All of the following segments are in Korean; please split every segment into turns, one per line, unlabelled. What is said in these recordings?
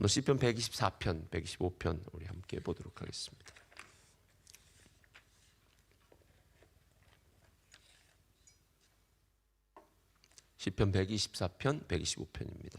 오늘 시편 124편, 125편 우리 함께 보도록 하겠습니다. 시편 124편, 125편입니다.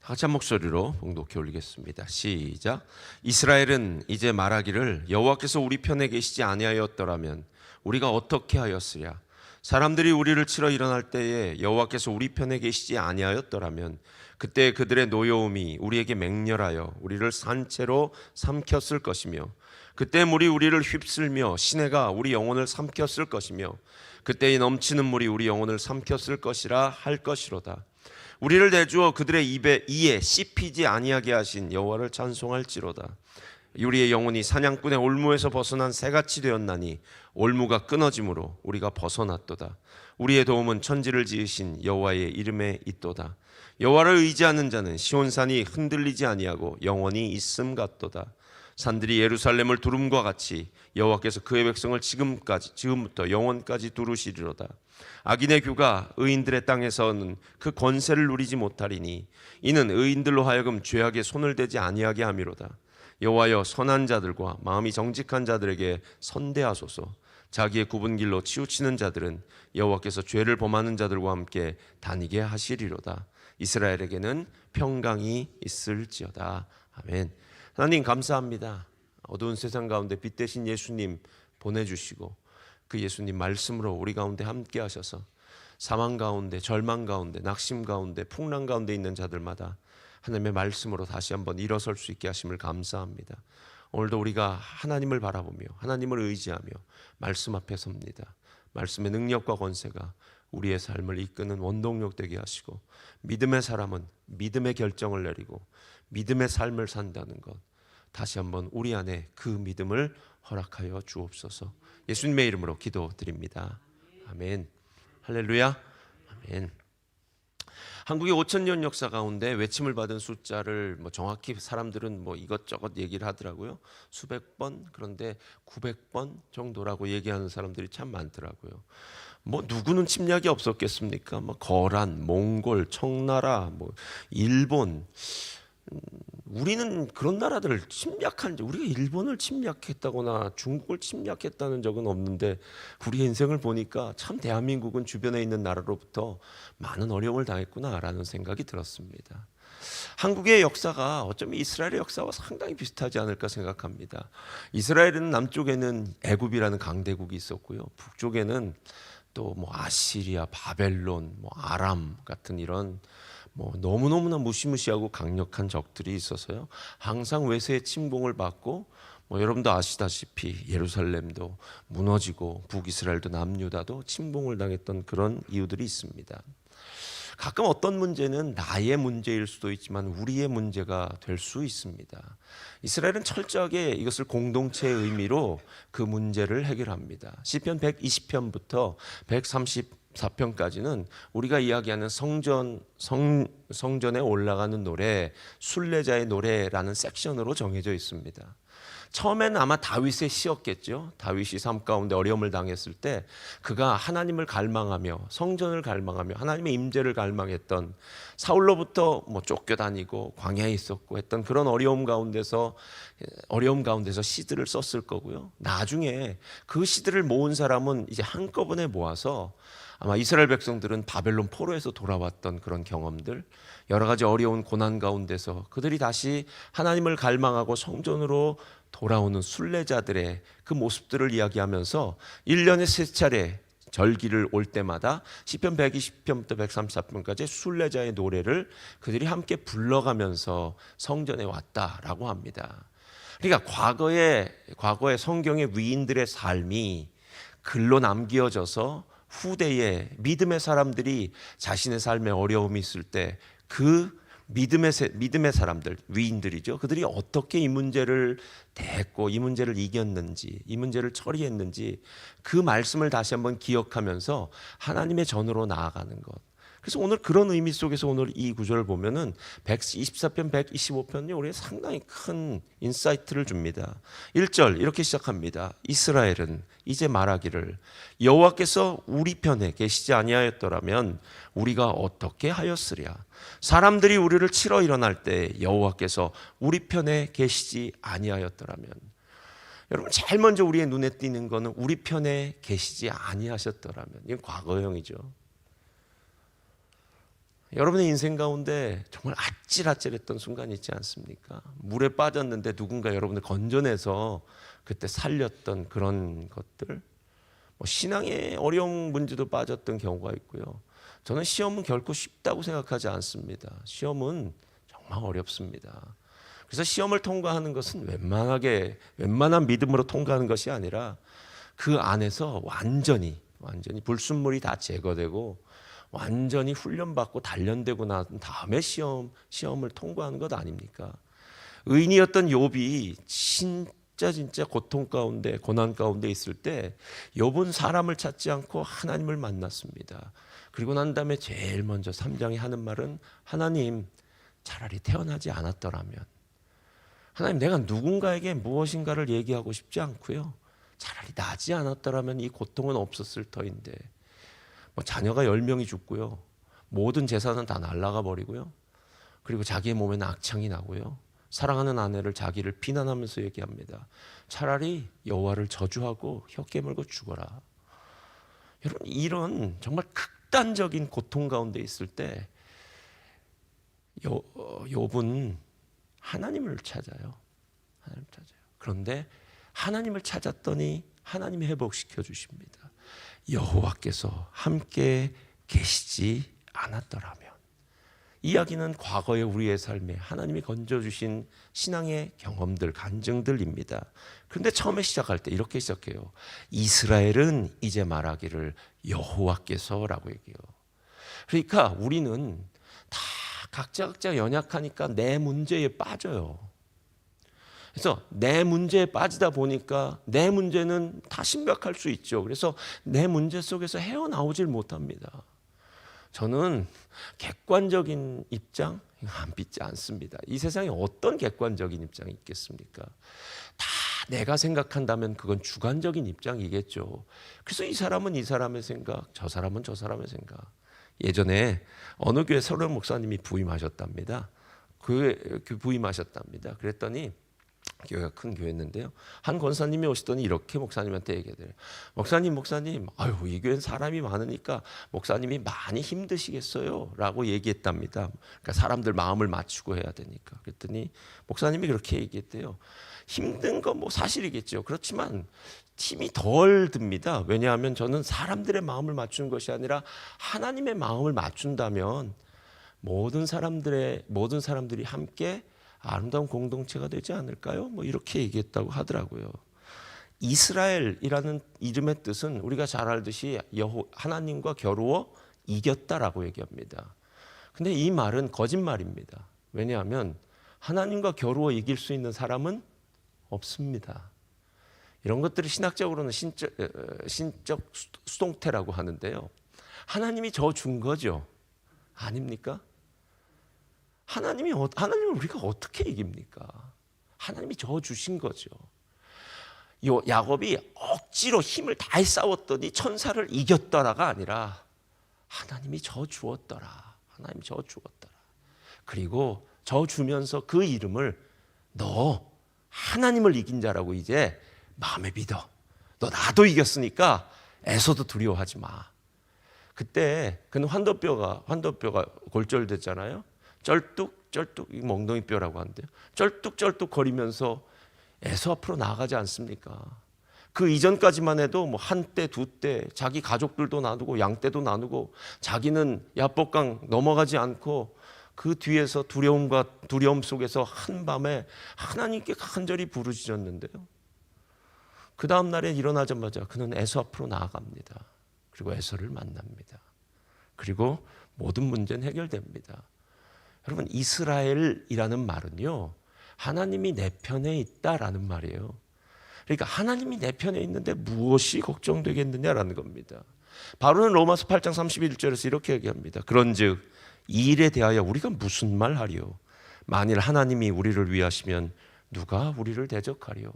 다 같이 한 목소리로 봉독해 올리겠습니다. 시작. 이스라엘은 이제 말하기를 여호와께서 우리 편에 계시지 아니하였더라면 우리가 어떻게 하였으랴? 사람들이 우리를 치러 일어날 때에 여호와께서 우리 편에 계시지 아니하였더라면 그때 그들의 노여움이 우리에게 맹렬하여 우리를 산채로 삼켰을 것이며 그때 물이 우리를 휩쓸며 시내가 우리 영혼을 삼켰을 것이며 그때의 넘치는 물이 우리 영혼을 삼켰을 것이라 할 것이로다. 우리를 내주어 그들의 입에 이에 씹히지 아니하게 하신 여호와를 찬송할지로다. 우리의 영혼이 사냥꾼의 올무에서 벗어난 새같이 되었나니 올무가 끊어짐으로 우리가 벗어났도다. 우리의 도움은 천지를 지으신 여호와의 이름에 있도다. 여호와를 의지하는 자는 시온산이 흔들리지 아니하고 영원히 있음 같도다. 산들이 예루살렘을 두름과 같이 여호와께서 그의 백성을 지금까지 지금부터 영원까지 두르시리로다. 악인의 규가 의인들의 땅에서는 그 권세를 누리지 못하리니 이는 의인들로 하여금 죄악에 손을 대지 아니하게 함이로다. 여호와여 선한 자들과 마음이 정직한 자들에게 선대하소서. 자기의 굽은 길로 치우치는 자들은 여호와께서 죄를 범하는 자들과 함께 다니게 하시리로다. 이스라엘에게는 평강이 있을지어다. 아멘. 하나님 감사합니다. 어두운 세상 가운데 빛 대신 예수님 보내주시고 그 예수님 말씀으로 우리 가운데 함께 하셔서 사망 가운데 절망 가운데 낙심 가운데 풍랑 가운데 있는 자들마다 하나님의 말씀으로 다시 한번 일어설 수 있게 하심을 감사합니다. 오늘도 우리가 하나님을 바라보며 하나님을 의지하며 말씀 앞에 섭니다. 말씀의 능력과 권세가 우리의 삶을 이끄는 원동력 되게 하시고 믿음의 사람은 믿음의 결정을 내리고 믿음의 삶을 산다는 것 다시 한번 우리 안에 그 믿음을 허락하여 주옵소서. 예수님의 이름으로 기도드립니다. 아멘. 할렐루야. 아멘. 한국의 5천 년 역사 가운데 외침을 받은 숫자를 뭐 정확히 사람들은 뭐 이것저것 얘기를 하더라고요. 수백 번 그런데 900번 정도라고 얘기하는 사람들이 참 많더라고요. 뭐 누구는 침략이 없었겠습니까? 뭐 거란, 몽골, 청나라, 뭐 일본 음, 우리는 그런 나라들을 침략한 우리가 일본을 침략했다거나 중국을 침략했다는 적은 없는데 우리 인생을 보니까 참 대한민국은 주변에 있는 나라로부터 많은 어려움을 당했구나라는 생각이 들었습니다. 한국의 역사가 어쩌면 이스라엘의 역사와 상당히 비슷하지 않을까 생각합니다. 이스라엘은 남쪽에는 애굽이라는 강대국이 있었고요. 북쪽에는 또 뭐 아시리아, 바벨론, 뭐 아람 같은 이런 뭐 너무너무나 무시무시하고 강력한 적들이 있어서요. 항상 외세의 침공을 받고 뭐 여러분도 아시다시피 예루살렘도 무너지고 북이스라엘도 남유다도 침공을 당했던 그런 이유들이 있습니다. 가끔 어떤 문제는 나의 문제일 수도 있지만 우리의 문제가 될 수 있습니다. 이스라엘은 철저하게 이것을 공동체의 의미로 그 문제를 해결합니다. 시편 120편부터 134편까지는 우리가 이야기하는 성전 성 성전에 올라가는 노래, 순례자의 노래라는 섹션으로 정해져 있습니다. 처음에는 아마 다윗의 시였겠죠. 다윗이 삶 가운데 어려움을 당했을 때 그가 하나님을 갈망하며 성전을 갈망하며 하나님의 임재를 갈망했던 사울로부터 뭐 쫓겨다니고 광야에 있었고 했던 그런 어려움 가운데서 어려움 가운데서 시들을 썼을 거고요. 나중에 그 시들을 모은 사람은 이제 한꺼번에 모아서 아마 이스라엘 백성들은 바벨론 포로에서 돌아왔던 그런 경험들, 여러 가지 어려운 고난 가운데서 그들이 다시 하나님을 갈망하고 성전으로 돌아오는 순례자들의 그 모습들을 이야기하면서 1년에 세 차례 절기를 올 때마다 시편 120편부터 134편까지 순례자의 노래를 그들이 함께 불러가면서 성전에 왔다라고 합니다. 그러니까 과거에 과거에 성경의 위인들의 삶이 글로 남겨져서 후대에 믿음의 사람들이 자신의 삶에 어려움이 있을 때 그 믿음의 믿음의 사람들 위인들이죠. 그들이 어떻게 이 문제를 대했고 이 문제를 이겼는지 이 문제를 처리했는지 그 말씀을 다시 한번 기억하면서 하나님의 전으로 나아가는 것. 그래서 오늘 그런 의미 속에서 오늘 이 구절을 보면은 124편, 125편이 우리에 상당히 큰 인사이트를 줍니다. 1절 이렇게 시작합니다. 이스라엘은 이제 말하기를 여호와께서 우리 편에 계시지 아니하였더라면 우리가 어떻게 하였으랴. 사람들이 우리를 치러 일어날 때 여호와께서 우리 편에 계시지 아니하였더라면 여러분 제일 먼저 우리의 눈에 띄는 거는 우리 편에 계시지 아니하셨더라면 이건 과거형이죠. 여러분의 인생 가운데 정말 아찔아찔했던 순간이 있지 않습니까? 물에 빠졌는데 누군가 여러분을 건져내서 그때 살렸던 그런 것들, 뭐 신앙의 어려운 문제도 빠졌던 경우가 있고요. 저는 시험은 결코 쉽다고 생각하지 않습니다. 시험은 정말 어렵습니다. 그래서 시험을 통과하는 것은 웬만하게 웬만한 믿음으로 통과하는 것이 아니라 그 안에서 완전히 완전히 불순물이 다 제거되고 완전히 훈련받고 단련되고 난 다음에 시험 시험을 통과하는 것 아닙니까? 의인이었던 욥이 진짜 진짜 고통 가운데 고난 가운데 있을 때 욥은 사람을 찾지 않고 하나님을 만났습니다. 그리고 난 다음에 제일 먼저 3장에 하는 말은 하나님 차라리 태어나지 않았더라면 하나님 내가 누군가에게 무엇인가를 얘기하고 싶지 않고요. 차라리 나지 않았더라면 이 고통은 없었을 터인데 뭐 자녀가 10명이 죽고요. 모든 재산은 다 날라가 버리고요. 그리고 자기의 몸에는 악창이 나고요. 사랑하는 아내를 자기를 비난하면서 얘기합니다. 차라리 여호와를 저주하고 혀 깨물고 죽어라. 여러분 이런 정말 극단적인 고통 가운데 있을 때 요, 어, 욥은 하나님을 찾아요. 하나님 찾아요. 그런데 하나님을 찾았더니 하나님이 회복시켜 주십니다. 여호와께서 함께 계시지 않았더라면 이야기는 과거의 우리의 삶에 하나님이 건져 주신 신앙의 경험들, 간증들입니다. 그런데 처음에 시작할 때 이렇게 시작해요. 이스라엘은 이제 말하기를 여호와께서라고 얘기해요. 그러니까 우리는 다 각자 각자 연약하니까 내 문제에 빠져요. 그래서 내 문제에 빠지다 보니까 내 문제는 다 심각할 수 있죠. 그래서 내 문제 속에서 헤어나오질 못합니다. 저는 객관적인 입장 안 믿지 않습니다. 이 세상에 어떤 객관적인 입장이 있겠습니까? 다 내가 생각한다면 그건 주관적인 입장이겠죠. 그래서 이 사람은 이 사람의 생각, 저 사람은 저 사람의 생각. 예전에 어느 교회 서른 목사님이 부임하셨답니다. 그, 그 부임하셨답니다. 그랬더니 교회가 큰 교회였는데요. 한 권사님이 오시더니 이렇게 목사님한테 얘기해요. 목사님, 목사님, 아유 이 교회는 사람이 많으니까 목사님이 많이 힘드시겠어요?라고 얘기했답니다. 그러니까 사람들 마음을 맞추고 해야 되니까. 그랬더니 목사님이 그렇게 얘기했대요. 힘든 건 뭐 사실이겠죠. 그렇지만 힘이 덜 듭니다. 왜냐하면 저는 사람들의 마음을 맞추는 것이 아니라 하나님의 마음을 맞춘다면 모든 사람들의 모든 사람들이 함께 아름다운 공동체가 되지 않을까요? 뭐 이렇게 얘기했다고 하더라고요. 이스라엘이라는 이름의 뜻은 우리가 잘 알듯이 여호 하나님과 겨루어 이겼다라고 얘기합니다. 근데 이 말은 거짓말입니다. 왜냐하면 하나님과 겨루어 이길 수 있는 사람은 없습니다. 이런 것들을 신학적으로는 신적, 어, 신적 수동태라고 하는데요. 하나님이 저 준 거죠. 아닙니까? 하나님이 어- 하나님을 우리가 어떻게 이깁니까? 하나님이 저 주신 거죠. 요 야곱이 억지로 힘을 다해 싸웠더니 천사를 이겼더라가 아니라 하나님이 저 주었더라. 하나님이 저 주었더라. 그리고 저 주면서 그 이름을 너 하나님을 이긴 자라고 이제 마음에 믿어. 너 나도 이겼으니까 애서도 두려워하지 마. 그때 그는 환도뼈가 환도뼈가 골절됐잖아요. 쩔뚝 쩔뚝 이 멍덩이 뼈라고 하는데요. 쩔뚝쩔뚝 거리면서 애서 앞으로 나가지 않습니까? 그 이전까지만 해도 뭐 한때 두때 자기 가족들도 나누고 양떼도 나누고 자기는 야복강 넘어가지 않고 그 뒤에서 두려움과 두려움 속에서 한 밤에 하나님께 간절히 부르짖었는데요. 그 다음 날에 일어나자마자 그는 에서 앞으로 나아갑니다. 그리고 에서를 만납니다. 그리고 모든 문제는 해결됩니다. 여러분 이스라엘이라는 말은요 하나님이 내 편에 있다라는 말이에요. 그러니까 하나님이 내 편에 있는데 무엇이 걱정되겠느냐라는 겁니다. 바로는 로마서 8장 31절에서 이렇게 얘기합니다. 그런즉 이 일에 대하여 우리가 무슨 말 하리요? 만일 하나님이 우리를 위하시면 누가 우리를 대적하리요?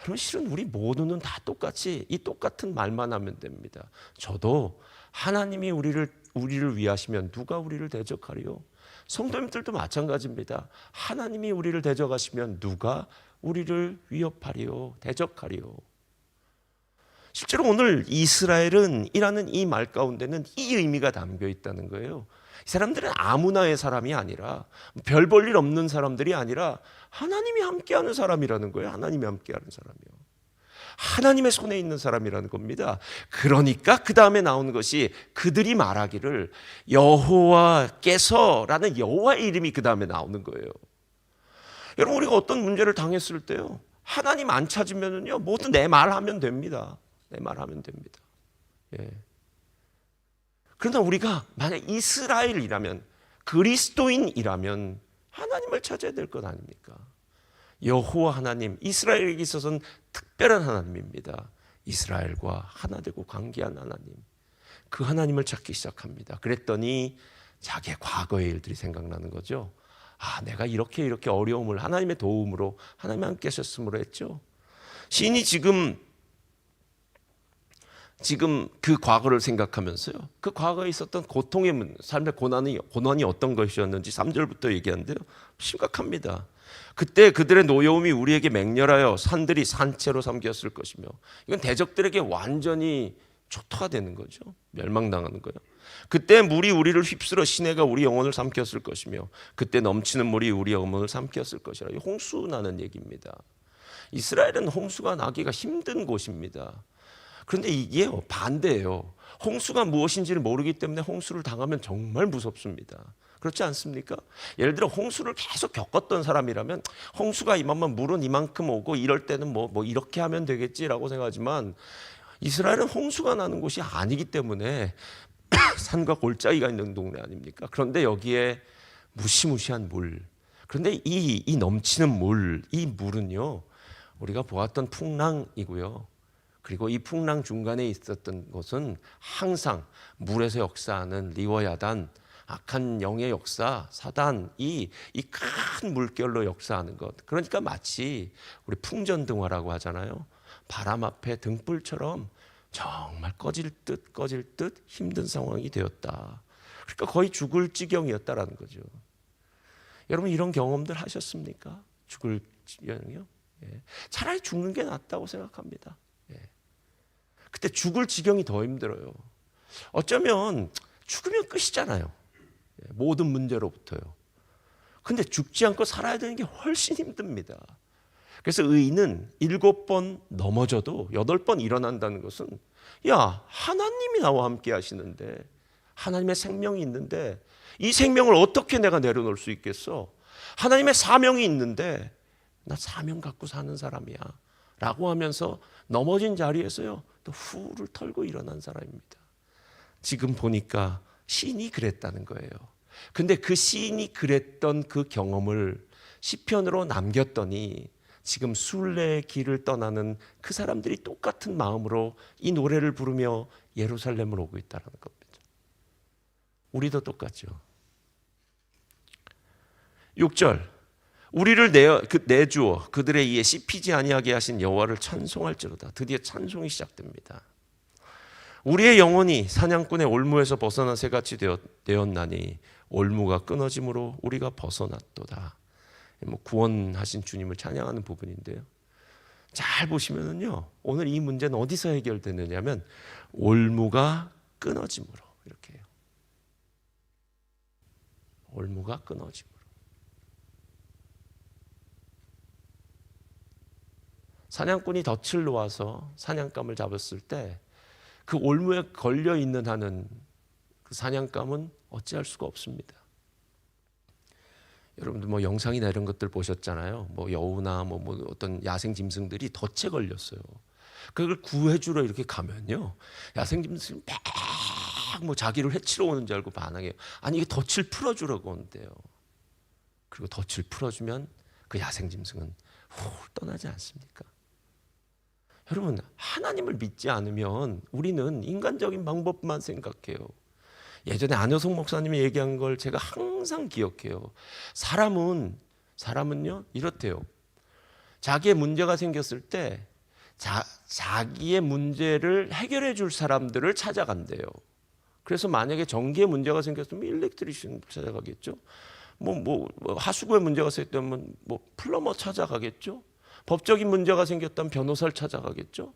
여러분 실은 우리 모두는 다 똑같이 이 똑같은 말만 하면 됩니다. 저도 하나님이 우리를 우리를 위하시면 누가 우리를 대적하리요? 성도님들도 마찬가지입니다. 하나님이 우리를 대적하시면 누가 우리를 위협하리요? 대적하리요? 실제로 오늘 이스라엘은 이라는 이 말 가운데는 이 의미가 담겨 있다는 거예요. 이 사람들은 아무나의 사람이 아니라 별 볼 일 없는 사람들이 아니라 하나님이 함께하는 사람이라는 거예요. 하나님이 함께하는 사람이요. 하나님의 손에 있는 사람이라는 겁니다. 그러니까 그 다음에 나오는 것이 그들이 말하기를 여호와께서라는 여호와의 이름이 그 다음에 나오는 거예요. 여러분 우리가 어떤 문제를 당했을 때요. 하나님 안 찾으면은요 모두 내 말 하면 됩니다. 내 말 하면 됩니다. 예. 그러나 우리가 만약 이스라엘이라면 그리스도인이라면 하나님을 찾아야 될 것 아닙니까? 여호와 하나님, 이스라엘에게 있어서는 특별한 하나님입니다. 이스라엘과 하나 되고 관계한 하나님. 그 하나님을 찾기 시작합니다. 그랬더니 자기의 과거의 일들이 생각나는 거죠. 아, 내가 이렇게 이렇게 어려움을 하나님의 도움으로 하나님 함께 하셨음으로 했죠. 시인이 지금 지금 그 과거를 생각하면서요. 그 과거에 있었던 고통의 문, 삶의 고난이 고난이 어떤 것이었는지 3절부터 얘기하는데요. 심각합니다. 그때 그들의 노여움이 우리에게 맹렬하여 산들이 산채로 삼겼을 것이며 이건 대적들에게 완전히 초토화 되는 거죠. 멸망당하는 거예요. 그때 물이 우리를 휩쓸어 시내가 우리 영혼을 삼켰을 것이며 그때 넘치는 물이 우리 영혼을 삼켰을 것이라. 홍수 나는 얘기입니다. 이스라엘은 홍수가 나기가 힘든 곳입니다. 그런데 이게 반대예요. 홍수가 무엇인지를 모르기 때문에 홍수를 당하면 정말 무섭습니다. 그렇지 않습니까? 예를 들어 홍수를 계속 겪었던 사람이라면 홍수가 이만만 물은 이만큼 오고 이럴 때는 뭐, 뭐 이렇게 하면 되겠지라고 생각하지만 이스라엘은 홍수가 나는 곳이 아니기 때문에 산과 골짜기가 있는 동네 아닙니까? 그런데 여기에 무시무시한 물. 그런데 이, 이 넘치는 물, 이 물은요, 우리가 보았던 풍랑이고요. 그리고 이 풍랑 중간에 있었던 것은 항상 물에서 역사하는 리워야단, 악한 영의 역사, 사단이 이 큰 물결로 역사하는 것. 그러니까 마치 우리 풍전등화라고 하잖아요. 바람 앞에 등불처럼 정말 꺼질 듯 꺼질 듯 힘든 상황이 되었다. 그러니까 거의 죽을 지경이었다라는 거죠. 여러분 이런 경험들 하셨습니까? 죽을 지경이요? 예. 차라리 죽는 게 낫다고 생각합니다. 예. 그때 죽을 지경이 더 힘들어요. 어쩌면 죽으면 끝이잖아요. 예. 모든 문제로부터요. 근데 죽지 않고 살아야 되는 게 훨씬 힘듭니다. 그래서 의인은 일곱 번 넘어져도 여덟 번 일어난다는 것은 야 하나님이 나와 함께 하시는데 하나님의 생명이 있는데 이 생명을 어떻게 내가 내려놓을 수 있겠어? 하나님의 사명이 있는데 나 사명 갖고 사는 사람이야. 라고 하면서 넘어진 자리에서요 또 후를 털고 일어난 사람입니다. 지금 보니까 시인이 그랬다는 거예요. 근데 그 시인이 그랬던 그 경험을 시편으로 남겼더니 지금 순례의 길을 떠나는 그 사람들이 똑같은 마음으로 이 노래를 부르며 예루살렘을 오고 있다는 겁니다. 우리도 똑같죠. 6절 우리를 내, 그, 내주어 그들의 이에 씹히지 아니하게 하신 여호와를 찬송할지로다. 드디어 찬송이 시작됩니다. 우리의 영혼이 사냥꾼의 올무에서 벗어난 새같이 되었, 되었나니 올무가 끊어짐으로 우리가 벗어났도다. 뭐 구원하신 주님을 찬양하는 부분인데요. 잘 보시면은요. 오늘 이 문제는 어디서 해결되느냐면 올무가 끊어짐으로 이렇게 해요. 올무가 끊어짐으로. 사냥꾼이 덫을 놓아서 사냥감을 잡았을 때 그 올무에 걸려 있는 한은 그 사냥감은 어찌할 수가 없습니다. 여러분들 뭐 영상이나 이런 것들 보셨잖아요. 뭐 여우나 뭐, 뭐 어떤 야생 짐승들이 덫에 걸렸어요. 그걸 구해주러 이렇게 가면요. 야생 짐승이 막뭐 자기를 해치러 오는 줄 알고 반항해요. 아니 이게 덫을 풀어주라고 오는데요. 그리고 덫을 풀어주면 그 야생 짐승은 훌 떠나지 않습니까? 여러분 하나님을 믿지 않으면 우리는 인간적인 방법만 생각해요. 예전에 안효석 목사님이 얘기한 걸 제가 항상 기억해요. 사람은 사람은요 이렇대요. 자기의 문제가 생겼을 때 자, 자기의 문제를 해결해 줄 사람들을 찾아간대요. 그래서 만약에 전기에 문제가 생겼으면 일렉트리션 찾아가겠죠. 뭐, 뭐, 뭐 하수구에 문제가 생겼다면 뭐 플러머 찾아가겠죠. 법적인 문제가 생겼다면 변호사를 찾아가겠죠.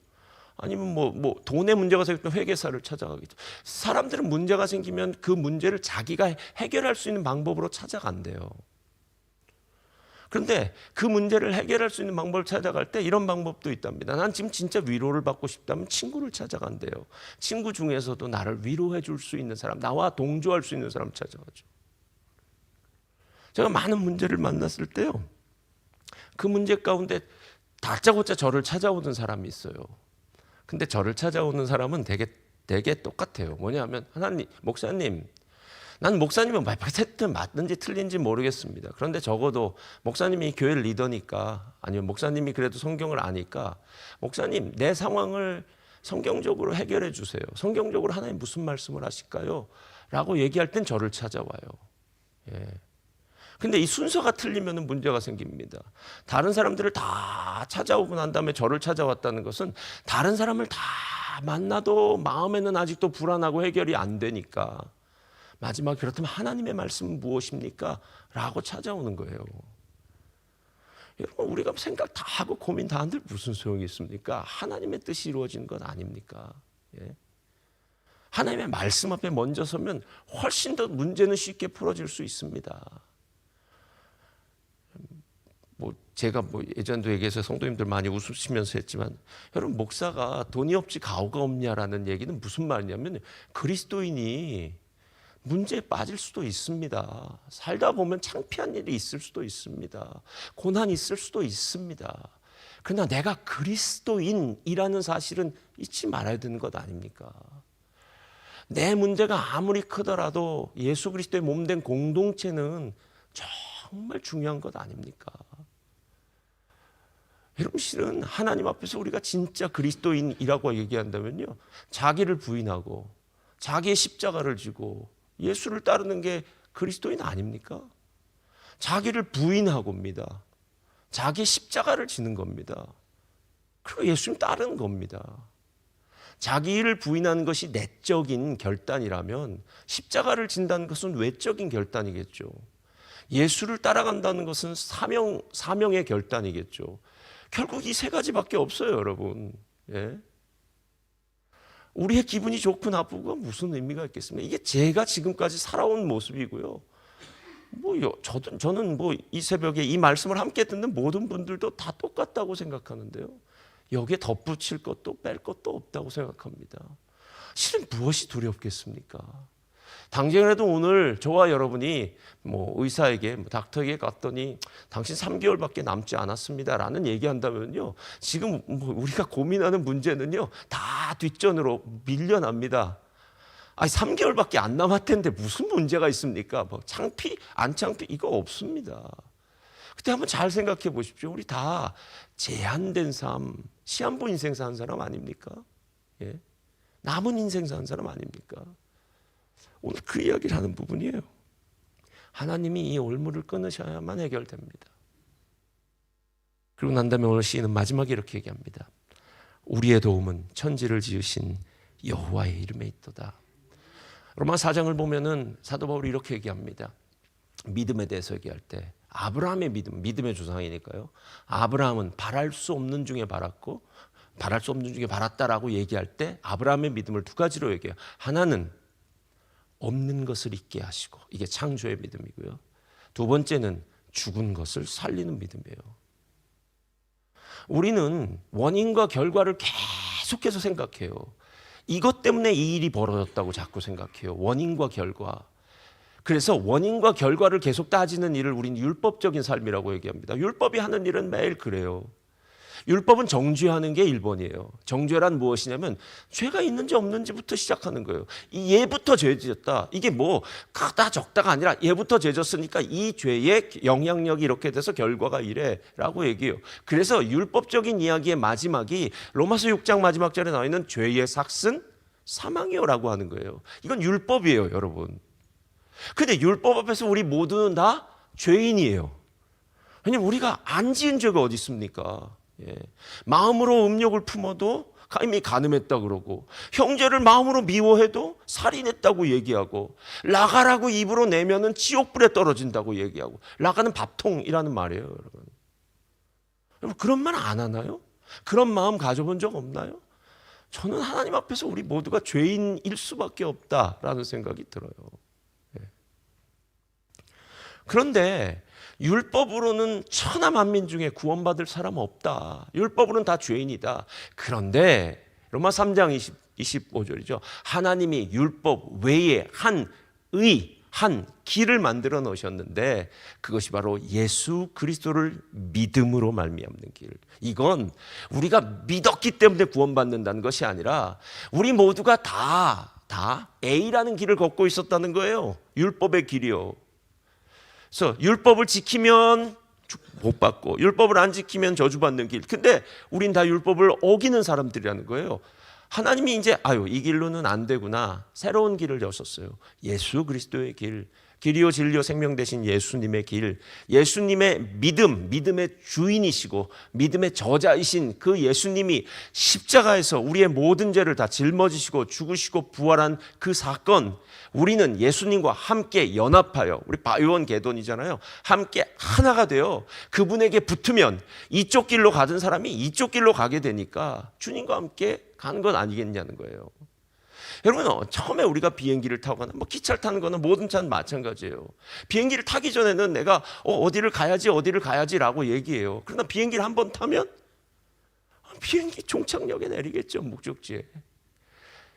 아니면 뭐, 뭐 돈의 문제가 생겼다면 회계사를 찾아가겠죠. 사람들은 문제가 생기면 그 문제를 자기가 해결할 수 있는 방법으로 찾아간대요. 그런데 그 문제를 해결할 수 있는 방법을 찾아갈 때 이런 방법도 있답니다. 난 지금 진짜 위로를 받고 싶다면 친구를 찾아간대요. 친구 중에서도 나를 위로해 줄 수 있는 사람, 나와 동조할 수 있는 사람 찾아가죠. 제가 많은 문제를 만났을 때요. 그 문제 가운데 다짜고짜 저를 찾아오는 사람이 있어요. 근데 저를 찾아오는 사람은 되게 되게 똑같아요. 뭐냐면 하나님, 목사님, 난 목사님은 말파세트 맞는지 틀린지 모르겠습니다. 그런데 적어도 목사님이 교회 리더니까 아니면 목사님이 그래도 성경을 아니까 목사님 내 상황을 성경적으로 해결해 주세요. 성경적으로 하나님 무슨 말씀을 하실까요? 라고 얘기할 땐 저를 찾아와요. 예. 근데 이 순서가 틀리면 문제가 생깁니다. 다른 사람들을 다 찾아오고 난 다음에 저를 찾아왔다는 것은 다른 사람을 다 만나도 마음에는 아직도 불안하고 해결이 안 되니까 마지막 그렇다면 하나님의 말씀은 무엇입니까? 라고 찾아오는 거예요. 여러분 우리가 생각 다 하고 고민 다 한들 무슨 소용이 있습니까? 하나님의 뜻이 이루어지는 것 아닙니까? 예? 하나님의 말씀 앞에 먼저 서면 훨씬 더 문제는 쉽게 풀어질 수 있습니다. 뭐 제가 뭐 예전도 얘기해서 성도님들 많이 웃으시면서 했지만 여러분 목사가 돈이 없지 가오가 없냐라는 얘기는 무슨 말이냐면 그리스도인이 문제에 빠질 수도 있습니다. 살다 보면 창피한 일이 있을 수도 있습니다. 고난이 있을 수도 있습니다. 그러나 내가 그리스도인이라는 사실은 잊지 말아야 되는 것 아닙니까? 내 문제가 아무리 크더라도 예수 그리스도의 몸된 공동체는 정말 중요한 것 아닙니까? 여러분 실은 하나님 앞에서 우리가 진짜 그리스도인이라고 얘기한다면요. 자기를 부인하고 자기의 십자가를 지고 예수를 따르는 게 그리스도인 아닙니까? 자기를 부인하고입니다. 자기 십자가를 지는 겁니다. 그리고 예수님 따르는 겁니다. 자기를 부인하는 것이 내적인 결단이라면 십자가를 진다는 것은 외적인 결단이겠죠. 예수를 따라간다는 것은 사명 사명의 결단이겠죠. 결국 이 세 가지밖에 없어요, 여러분. 예? 우리의 기분이 좋고 나쁘고 무슨 의미가 있겠습니까? 이게 제가 지금까지 살아온 모습이고요. 뭐 저도 저는 뭐 이 새벽에 이 말씀을 함께 듣는 모든 분들도 다 똑같다고 생각하는데요. 여기에 덧붙일 것도 뺄 것도 없다고 생각합니다. 실은 무엇이 두렵겠습니까? 당장이라도 오늘 저와 여러분이 뭐 의사에게 뭐 닥터에게 갔더니 당신 3개월밖에 남지 않았습니다라는 얘기한다면요. 지금 뭐 우리가 고민하는 문제는요. 다 뒷전으로 밀려납니다. 아니 3개월밖에 안 남았는데 무슨 문제가 있습니까? 뭐 창피 안 창피 이거 없습니다. 그때 한번 잘 생각해 보십시오. 우리 다 제한된 삶, 시한부 인생 사는 사람 아닙니까? 예? 남은 인생 사는 사람 아닙니까? 오늘 그 이야기를 하는 부분이에요. 하나님이 이 올무를 끊으셔야만 해결됩니다. 그리고 난 다음에 오늘 시인은 마지막에 이렇게 얘기합니다. 우리의 도움은 천지를 지으신 여호와의 이름에 있도다. 로마 4장을 보면은 사도 바울이 이렇게 얘기합니다. 믿음에 대해서 얘기할 때 아브라함의 믿음, 믿음의 조상이니까요. 아브라함은 바랄 수 없는 중에 바랐고 바랄 수 없는 중에 바랐다라고 얘기할 때 아브라함의 믿음을 두 가지로 얘기해요. 하나는 없는 것을 있게 하시고 이게 창조의 믿음이고요. 두 번째는 죽은 것을 살리는 믿음이에요. 우리는 원인과 결과를 계속해서 생각해요. 이것 때문에 이 일이 벌어졌다고 자꾸 생각해요. 원인과 결과. 그래서 원인과 결과를 계속 따지는 일을 우리는 율법적인 삶이라고 얘기합니다. 율법이 하는 일은 매일 그래요. 율법은 정죄하는 게 1번이에요. 정죄란 무엇이냐면 죄가 있는지 없는지부터 시작하는 거예요. 이 얘부터 죄 지었다. 이게 뭐 크다 적다가 아니라 얘부터 죄 졌으니까 이 죄의 영향력이 이렇게 돼서 결과가 이래라고 얘기해요. 그래서 율법적인 이야기의 마지막이 로마서 6장 마지막 절에 나와 있는 죄의 삭은 사망이요라고 하는 거예요. 이건 율법이에요, 여러분. 근데 율법 앞에서 우리 모두는 다 죄인이에요. 왜냐면 우리가 안 지은 죄가 어디 있습니까? 예. 마음으로 음욕을 품어도 이미 가늠했다 그러고 형제를 마음으로 미워해도 살인했다고 얘기하고 라가라고 입으로 내면은 지옥불에 떨어진다고 얘기하고 라가는 밥통이라는 말이에요, 여러분. 여러분 그런 말 안 하나요? 그런 마음 가져본 적 없나요? 저는 하나님 앞에서 우리 모두가 죄인일 수밖에 없다라는 생각이 들어요. 예. 그런데 율법으로는 천하 만민 중에 구원받을 사람 없다. 율법으로는 다 죄인이다. 그런데 로마 3장 20, 25절이죠. 하나님이 율법 외에 한 의, 한 길을 만들어 놓으셨는데 그것이 바로 예수 그리스도를 믿음으로 말미암는 길. 이건 우리가 믿었기 때문에 구원받는다는 것이 아니라 우리 모두가 다 다 A라는 길을 걷고 있었다는 거예요. 율법의 길이요. 그래서 율법을 지키면 복 받고 율법을 안 지키면 저주받는 길. 근데 우린 다 율법을 어기는 사람들이라는 거예요. 하나님이 이제 아유 이 길로는 안 되구나 새로운 길을 여셨어요. 예수 그리스도의 길, 길이요 진리요 생명 되신 예수님의 길, 예수님의 믿음, 믿음의 주인이시고 믿음의 저자이신 그 예수님이 십자가에서 우리의 모든 죄를 다 짊어지시고 죽으시고 부활한 그 사건, 우리는 예수님과 함께 연합하여 우리 바요원 개돈이잖아요. 함께 하나가 되어 그분에게 붙으면 이쪽 길로 가던 사람이 이쪽 길로 가게 되니까 주님과 함께 가는 건 아니겠냐는 거예요. 여러분 어, 처음에 우리가 비행기를 타거나 뭐 기차를 타는 거는 모든 차는 마찬가지예요. 비행기를 타기 전에는 내가 어, 어디를 가야지 어디를 가야지라고 얘기해요. 그러나 비행기를 한 번 타면 비행기 종착역에 내리겠죠 목적지에.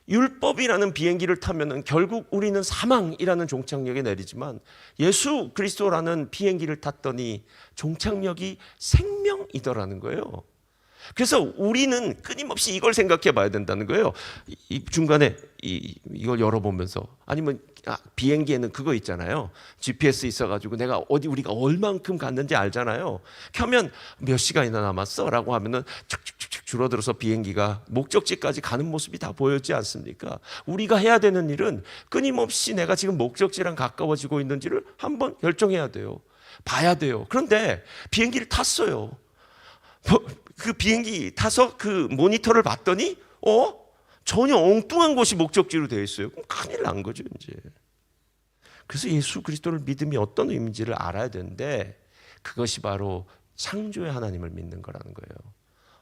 율법이라는 비행기를 타면은 결국 우리는 사망이라는 종착역에 내리지만 예수 그리스도라는 비행기를 탔더니 종착역이 생명이더라는 거예요. 그래서 우리는 끊임없이 이걸 생각해 봐야 된다는 거예요. 이, 이 중간에 이, 이걸 열어보면서 아니면 아, 비행기에는 그거 있잖아요. GPS 있어가지고 내가 어디 우리가 얼만큼 갔는지 알잖아요. 켜면 몇 시간이나 남았어라고 하면은 축축축축 줄어들어서 비행기가 목적지까지 가는 모습이 다 보였지 않습니까? 우리가 해야 되는 일은 끊임없이 내가 지금 목적지랑 가까워지고 있는지를 한번 결정해야 돼요. 봐야 돼요. 그런데 비행기를 탔어요. 뭐, 그 비행기 타서 그 모니터를 봤더니 어 전혀 엉뚱한 곳이 목적지로 되어 있어요. 그럼 큰일 난 거죠 이제. 그래서 예수 그리스도를 믿음이 어떤 의미인지를 알아야 되는데 그것이 바로 창조의 하나님을 믿는 거라는 거예요.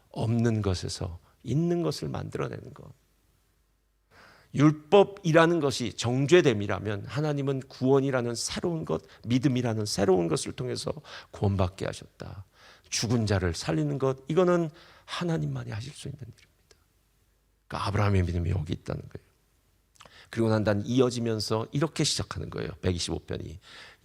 없는 것에서 있는 것을 만들어내는 것. 율법이라는 것이 정죄됨이라면 하나님은 구원이라는 새로운 것, 믿음이라는 새로운 것을 통해서 구원받게 하셨다. 죽은 자를 살리는 것 이거는 하나님만이 하실 수 있는 일입니다. 그러니까 아브라함의 믿음이 여기 있다는 거예요. 그리고 난단 이어지면서 이렇게 시작하는 거예요. 125편이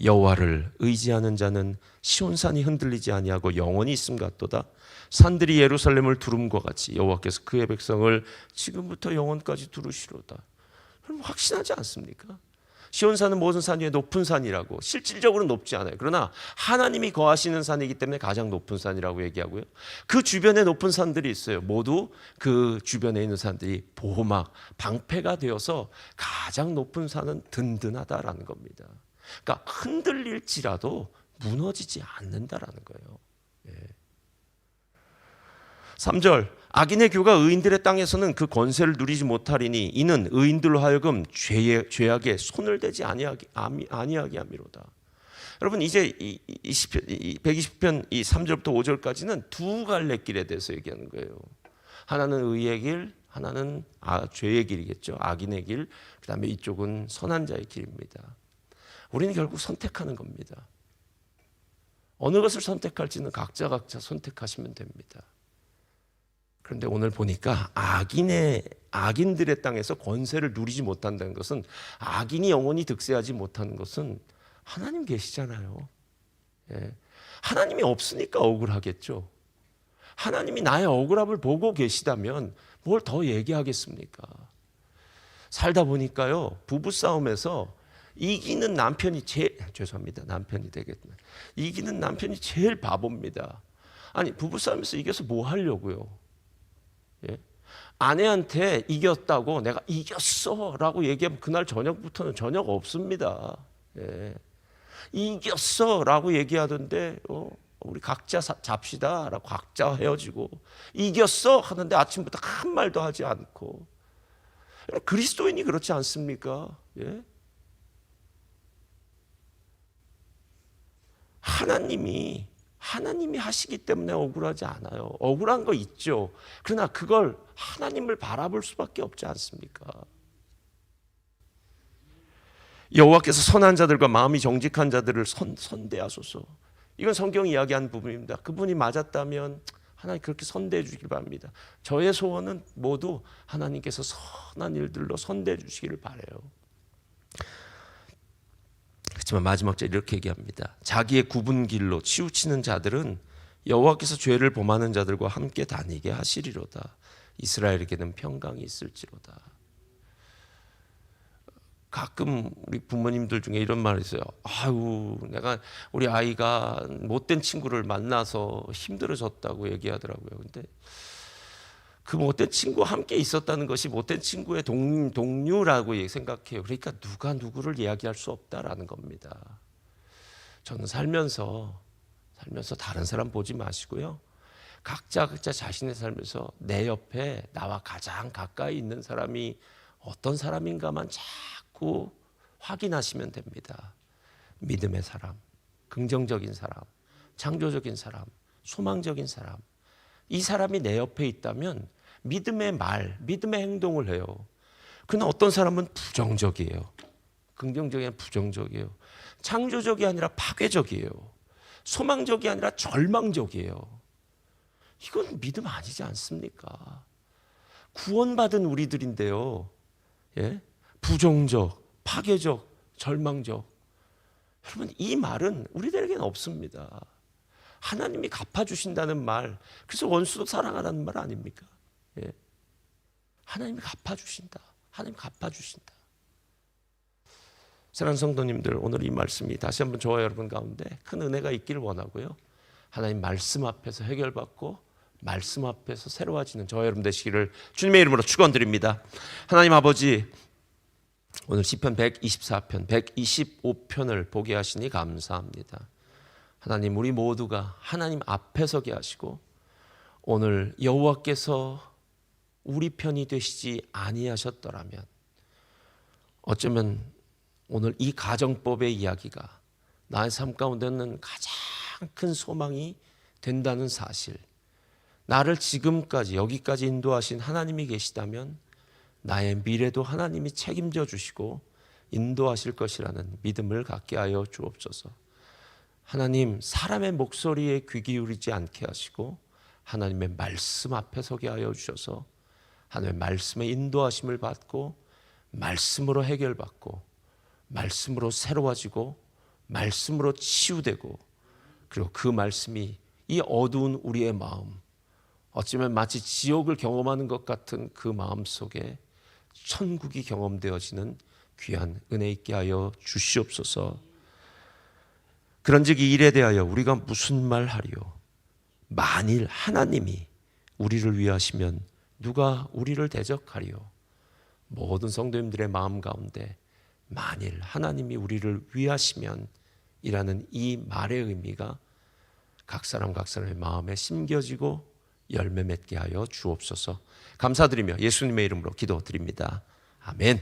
여호와를 의지하는 자는 시온산이 흔들리지 아니하고 영원히 있음 같도다. 산들이 예루살렘을 두름과 같이 여호와께서 그의 백성을 지금부터 영원까지 두르시로다. 그럼 확신하지 않습니까? 시온산은 모든 산 위에 높은 산이라고 실질적으로 높지 않아요. 그러나 하나님이 거하시는 산이기 때문에 가장 높은 산이라고 얘기하고요. 그 주변에 높은 산들이 있어요. 모두 그 주변에 있는 산들이 보호막, 방패가 되어서 가장 높은 산은 든든하다라는 겁니다. 그러니까 흔들릴지라도 무너지지 않는다라는 거예요. 예. 3절 악인의 교가 의인들의 땅에서는 그 권세를 누리지 못하리니 이는 의인들로 하여금 죄의 죄악에 손을 대지 아니하게 아니하게 함이로다. 여러분 이제 이, 이, 120편 이 3절부터 5절까지는 두 갈래 길에 대해서 얘기하는 거예요. 하나는 의의 길, 하나는 아, 죄의 길이겠죠. 악인의 길. 그다음에 이쪽은 선한 자의 길입니다. 우리는 결국 선택하는 겁니다. 어느 것을 선택할지는 각자 각자 선택하시면 됩니다. 그런데 오늘 보니까 악인의 악인들의 땅에서 권세를 누리지 못한다는 것은 악인이 영원히 득세하지 못하는 것은 하나님 계시잖아요. 예. 하나님이 없으니까 억울하겠죠. 하나님이 나의 억울함을 보고 계시다면 뭘 더 얘기하겠습니까? 살다 보니까요 부부 싸움에서 이기는 남편이 제 죄송합니다 남편이 되겠네 이기는 남편이 제일 바보입니다. 아니 부부 싸움에서 이겨서 뭐 하려고요? 예? 아내한테 이겼다고 내가 이겼어 라고 얘기하면 그날 저녁부터는 저녁 없습니다. 예. 이겼어 라고 얘기하던데 어, 우리 각자 사- 잡시다 라고 각자 헤어지고 이겼어 하는데 아침부터 한 말도 하지 않고 그리스도인이 그렇지 않습니까? 예? 하나님이 하나님이 하시기 때문에 억울하지 않아요. 억울한 거 있죠. 그러나 그걸 하나님을 바라볼 수밖에 없지 않습니까? 여호와께서 선한 자들과 마음이 정직한 자들을 선, 선대하소서. 이건 성경이 이야기한 부분입니다. 그분이 맞았다면 하나님 그렇게 선대해 주길 바랍니다. 저의 소원은 모두 하나님께서 선한 일들로 선대해 주시기를 바래요. 그렇지만 마지막 절 이렇게 얘기합니다. 자기의 굽은 길로 치우치는 자들은 여호와께서 죄를 범하는 자들과 함께 다니게 하시리로다. 이스라엘에게는 평강이 있을지로다. 가끔 우리 부모님들 중에 이런 말이 있어요. 아유, 내가 우리 아이가 못된 친구를 만나서 힘들어졌다고 얘기하더라고요. 근데 그 못된 친구와 함께 있었다는 것이 못된 친구의 동, 동료라고 생각해요. 그러니까 누가 누구를 이야기할 수 없다라는 겁니다. 저는 살면서 살면서 다른 사람 보지 마시고요. 각자 각자 자신의 삶에서 내 옆에 나와 가장 가까이 있는 사람이 어떤 사람인가만 자꾸 확인하시면 됩니다. 믿음의 사람, 긍정적인 사람, 창조적인 사람, 소망적인 사람. 이 사람이 내 옆에 있다면 믿음의 말, 믿음의 행동을 해요. 그러나 어떤 사람은 부정적이에요. 긍정적이 부정적이에요. 창조적이 아니라 파괴적이에요. 소망적이 아니라 절망적이에요. 이건 믿음 아니지 않습니까? 구원받은 우리들인데요. 예? 부정적, 파괴적, 절망적. 여러분, 이 말은 우리들에게는 없습니다. 하나님이 갚아주신다는 말, 그래서 원수도 사랑하라는 말 아닙니까? 예. 하나님이 갚아주신다. 하나님 갚아주신다. 사랑하는 성도님들, 오늘 이 말씀이 다시 한번 저와 여러분 가운데 큰 은혜가 있기를 원하고요. 하나님 말씀 앞에서 해결받고 말씀 앞에서 새로워지는 저와 여러분 되시기를 주님의 이름으로 축원드립니다. 하나님 아버지 오늘 시편 124편, 125편을 보게 하시니 감사합니다. 하나님 우리 모두가 하나님 앞에 서게 하시고 오늘 여호와께서 우리 편이 되시지 아니하셨더라면 어쩌면 오늘 이 가정법의 이야기가 나의 삶 가운데는 가장 큰 소망이 된다는 사실. 나를 지금까지 여기까지 인도하신 하나님이 계시다면 나의 미래도 하나님이 책임져 주시고 인도하실 것이라는 믿음을 갖게 하여 주옵소서. 하나님 사람의 목소리에 귀 기울이지 않게 하시고 하나님의 말씀 앞에 서게 하여 주셔서 하나님의 말씀의 인도하심을 받고 말씀으로 해결받고 말씀으로 새로워지고 말씀으로 치유되고 그리고 그 말씀이 이 어두운 우리의 마음 어쩌면 마치 지옥을 경험하는 것 같은 그 마음 속에 천국이 경험되어지는 귀한 은혜 있게 하여 주시옵소서. 그런즉 이 일에 대하여 우리가 무슨 말 하리요? 만일 하나님이 우리를 위하시면 누가 우리를 대적하리요? 모든 성도님들의 마음 가운데 만일 하나님이 우리를 위하시면 이라는 이 말의 의미가 각 사람 각 사람의 마음에 심겨지고 열매 맺게 하여 주옵소서. 감사드리며 예수님의 이름으로 기도드립니다. 아멘.